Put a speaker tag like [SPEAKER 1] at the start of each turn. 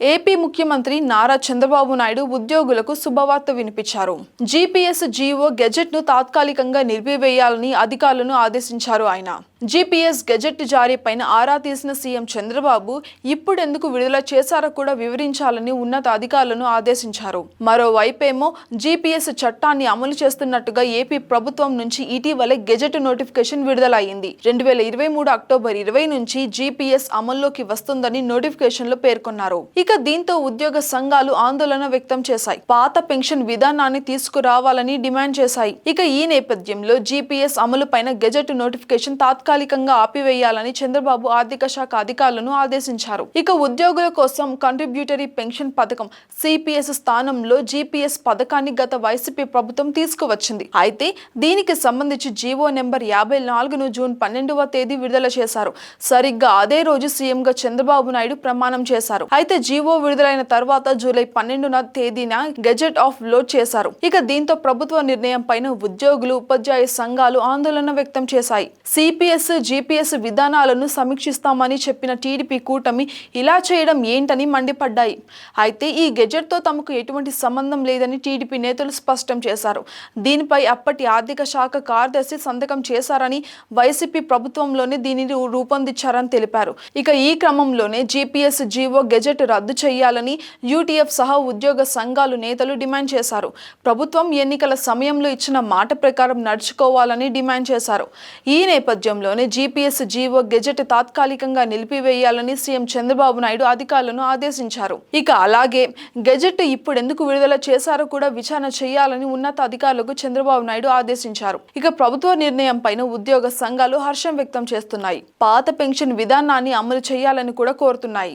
[SPEAKER 1] AP ముఖ్యమంత్రి నారా చంద్రబాబు నాయుడు ఉద్యోగులకు శుభవార్త వినిపించారు. జీపీఎస్ జీవో గెజెట్ను తాత్కాలికంగా నిలిపివేయాలని అధికారులను ఆదేశించారు ఆయన. జీపీఎస్ గెజెట్ జారీపైన ఆరా తీసిన సీఎం చంద్రబాబు ఇప్పుడెందుకు విడుదల చేశారో కూడా వివరించాలని ఉన్నత అధికారులను ఆదేశించారు. మరోవైపేమో జీపీఎస్ చట్టాన్ని అమలు చేస్తున్నట్టుగా ఏపీ ప్రభుత్వం నుంచి ఇటీవలే గెజెట్ నోటిఫికేషన్ విడుదలయ్యింది. రెండు వేల ఇరవై మూడు అక్టోబర్ ఇరవై నుంచి జీపీఎస్ అమల్లోకి వస్తుందని నోటిఫికేషన్లో పేర్కొన్నారు. ఇక దీంతో ఉద్యోగ సంఘాలు ఆందోళన వ్యక్తం చేశాయి. పాత పెన్షన్ విధానాన్ని తీసుకురావాలని డిమాండ్ చేశాయి. ఇక ఈ నేపథ్యంలో జీపీఎస్ అమలు పైన గెజెట్ నోటిఫికేషన్ తాత్కాలికంగా ఆపివేయాలని చంద్రబాబు ఆర్థిక శాఖ అధికారులను ఆదేశించారు. ఇక ఉద్యోగుల కోసం కంట్రిబ్యూటరీ పెన్షన్ పథకం సిపిఎస్ స్థానంలో జీపీఎస్ పథకాన్ని గత వైసీపీ ప్రభుత్వం తీసుకువచ్చింది. అయితే దీనికి సంబంధించి జీవో నెంబర్ యాభై నాలుగును జూన్ పన్నెండవ తేదీ విడుదల చేశారు. సరిగ్గా అదే రోజు సీఎంగా చంద్రబాబు నాయుడు ప్రమాణం చేశారు. అయితే జీవో విడుదలైన తర్వాత జూలై పన్నెండున తేదీన గెజెట్ ఆఫ్ లోడ్ చేశారు. ఇక దీంతో ప్రభుత్వ నిర్ణయం పైన ఉద్యోగులు ఉపాధ్యాయ సంఘాలు ఆందోళన వ్యక్తం చేశాయి. సిపిఎస్ జిపిఎస్ విధానాలను సమీక్షిస్తామని చెప్పిన టీడీపీ కూటమి ఇలా చేయడం ఏంటని మండిపడ్డాయి. అయితే ఈ గెజెట్తో తమకు ఎటువంటి సంబంధం లేదని టీడీపీ నేతలు స్పష్టం చేశారు. దీనిపై అప్పటి ఆర్థిక శాఖ కార్యదర్శి సంతకం చేశారని వైసీపీ ప్రభుత్వంలోనే దీనిని రూపొందించారని తెలిపారు. ఇక ఈ క్రమంలోనే జీపీఎస్ జీవో గెజెట్ రద్దు రద్దు చేయాలని యూటీఎఫ్ సహా ఉద్యోగ సంఘాలు నేతలు డిమాండ్ చేశారు. ప్రభుత్వం ఎన్నికల సమయంలో ఇచ్చిన మాట ప్రకారం నడుచుకోవాలని డిమాండ్ చేశారు. ఈ నేపథ్యంలోనే జీపీఎస్ జీవో గెజెట్ తాత్కాలికంగా నిలిపివేయాలని సీఎం చంద్రబాబు నాయుడు అధికారులను ఆదేశించారు. ఇక అలాగే గెజెట్ ఇప్పుడు ఎందుకు విడుదల చేశారో కూడా విచారణ చేయాలని ఉన్నత అధికారులకు చంద్రబాబు నాయుడు ఆదేశించారు. ఇక ప్రభుత్వ నిర్ణయం పైన ఉద్యోగ సంఘాలు హర్షం వ్యక్తం చేస్తున్నాయి. పాత పెన్షన్ విధానాన్ని అమలు చేయాలని కూడా కోరుతున్నాయి.